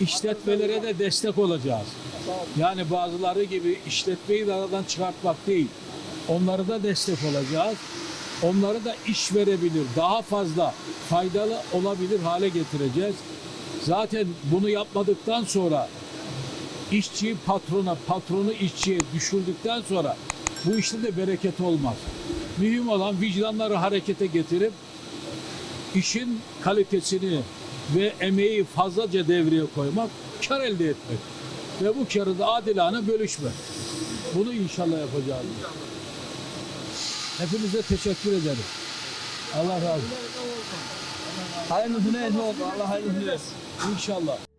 İşletmelere de destek olacağız. Yani bazıları gibi işletmeyi de aradan çıkartmak değil. Onları da destek olacağız. Onları da iş verebilir, daha fazla faydalı olabilir hale getireceğiz. Zaten bunu yapmadıktan sonra işçiyi patrona, patronu işçiye düşürdükten sonra bu işte de bereket olmaz. Mühim olan vicdanları harekete getirip işin kalitesini ve emeği fazlaca devreye koymak, kar elde etmek. Ve bu karı da adilane bölüşmek. Bunu inşallah yapacağız. Hepinize teşekkür ederim. Allah razı olsun. Hayırlı olsun. Allah hayırlı günler. İnşallah.